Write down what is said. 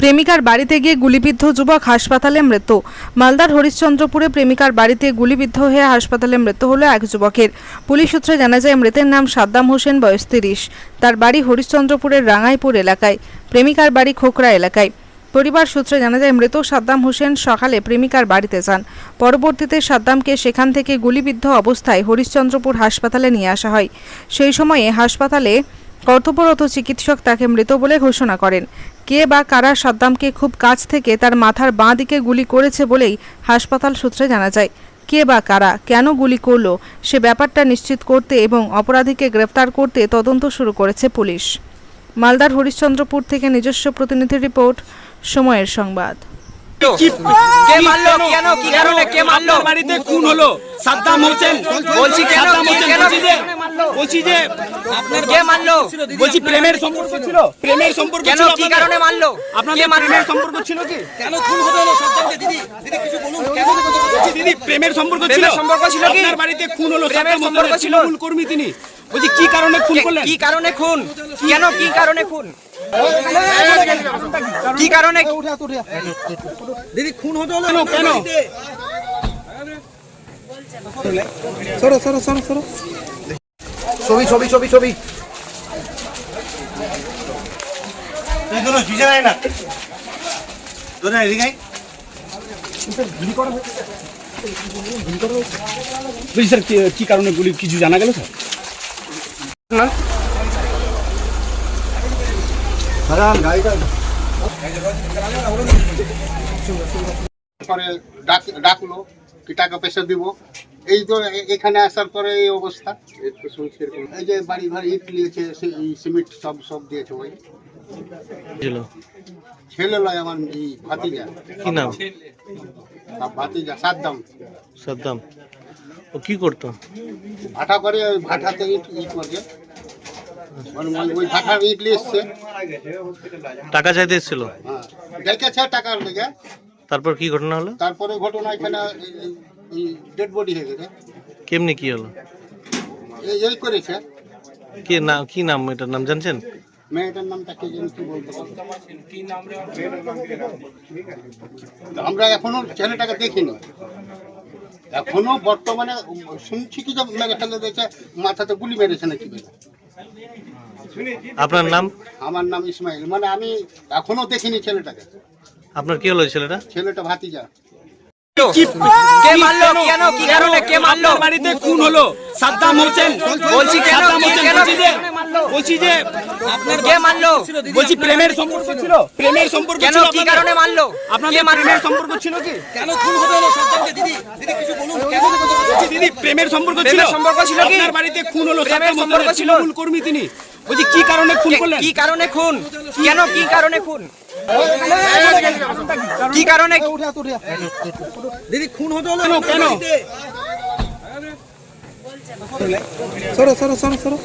প্রেমিকার বাড়িতে গিয়ে গুলিবিদ্ধ যুবক হাসপাতালে মৃত্যু। মালদার হরিশ্চন্দ্রপুরে প্রেমিকার বাড়িতে গুলিবিদ্ধ হয়ে হাসপাতালে মৃত্যু হলো এক যুবকের। পুলিশ সূত্রে জানা যায়, মৃতের নাম সাদ্দাম হোসেন, বয়স তিরিশ। তার বাড়ি হরিশ্চন্দ্রপুরের রাঙাইপুর এলাকায়, প্রেমিকার বাড়ি খোকরা এলাকায়। পরিবার সূত্রে জানা যায়, মৃত সাদ্দাম হোসেন সকালে প্রেমিকার বাড়িতে যান। পরবর্তীতে সাদ্দামকে সেখান থেকে গুলিবিদ্ধ অবস্থায় হরিশ্চন্দ্রপুর হাসপাতালে নিয়ে আসা হয়। সেই সময়ে হাসপাতালে কর্তব্যরত চিকিৎসক তাকে মৃত বলে ঘোষণা করেন। কে বা কারা সাদ্দামকে খুব কাছ থেকে তার মাথার বাঁ দিকে গুলি করেছে বলেই হাসপাতাল সূত্রে জানা যায় কে বা কারা কেন গুলি করল সে ব্যাপারটা নিশ্চিত করতে এবং অপরাধীকে গ্রেফতার করতে তদন্ত শুরু করেছে পুলিশ মালদার হরিশ্চন্দ্রপুর থেকে নিজস্ব প্রতিনিধি রিপোর্ট সময়ের সংবাদ কে মারলো কেন কি কারণে কে মারলো বাড়িতে খুন হলো সাদ্দাম হোসেন বলছি বলছি যে আপনার কে মারলো? বলছি প্রেমের সম্পর্ক ছিল। প্রেমের সম্পর্ক কেন? কি কারণে মারলো? আপনাদের কে প্রেমের সম্পর্ক ছিল কি? কেন খুন হতে হলো? সাদ্দামকে দিদি দিদি কিছু বলুন। দিদি প্রেমের সম্পর্ক ছিল। প্রেমের সম্পর্ক ছিল কি? আপনার বাড়িতে খুন হলো প্রেমের সম্পর্ক ছিল? তৃণমূল কর্মী তিনি। বলছি কি কারণে খুন করলেন? কি কারণে খুন? কেন কি কারণে খুন? কি কারণে দিদি খুন হতে হলো কেন সরো সরো সরো সরো। ছবি ছবি ছবি ছবি। তুই কোনো ভিজে নাই না? তোর এদিকে আয়। বলছি স্যার কি- কারণে গুলি কিছু জানা গেল স্যার? ডাক ডাকলো কি টাকা পয়সা দিব। এই তো এখানে আসার পরে এই অবস্থা। এই যে বাড়ি ঘর ইট নিয়েছে সিমেন্ট সব সব দিয়েছে ওই। ছেলে? লয় আমার এই ভাতিজা। কি নাম? আর ভাতিজা সাদ্দাম। সাদ্দাম। ও কি করতো? ভাটা করে ওই ভাটাতে ইট ইট মারছে। মানে ওই- ভাটার ইট নিয়ে এসছে। টাকা চাইতে এসেছিল? হ্যাঁ। ডেকেছে টাকার লেগে। তারপর কি ঘটনা হলো? তারপরে ঘটনা এখানে ডেড বডি হয়ে গেছে। কেমনি কি হলো? এই করেছে। কি নাম কি নাম এটার নাম জানছেন? মেয়েটার নামটা কে যেন কি বলতে আমরা এখনও ছেলেটাকে দেখিনি। এখনও বর্তমানে শুনছি কি যে মেরে ফেলে দিয়েছে মাথাতে গুলি মেরেছে নাকি বেটা। আপনার নাম? আমার নাম ইসমাইল। মানে আমি এখনও দেখিনি ছেলেটাকে। আপনার কি হলো ছেলেটা? ছেলেটা ভাতিজা। কে মারলো? কেন? কি কারণে কে মারলো? বাড়িতে খুন হলো? সাদ্দাম হোসেন। বলছি কেন? সাদ্দাম কি হোসেন কেন বলছি যে বলছি যে আপনার কে মারলো? বলছি প্রেমের সম্পর্ক ছিল। প্রেমের সম্পর্ক কেন? কি কারণে মারলো? আপনাদের প্রেমের সম্পর্ক ছিল কি? কেন খুন হতে হলো? সাদ্দামকে দিদি দিদি কিছু বলুন। কেন দিদি প্রেমের সম্পর্ক ছিল। সম্পর্ক ছিল কি? আপনার বাড়িতে খুন হলো। সাদ্দাম সম্পর্ক হোসেনের কর্মী তিনি। বলছি কি কারণে খুন কে- করলেন? কি কারণে খুন? কেন কি কারণে খুন? কি কারণে দিদি খুন হতে হলো কেন? সরো সরো সরো সরো।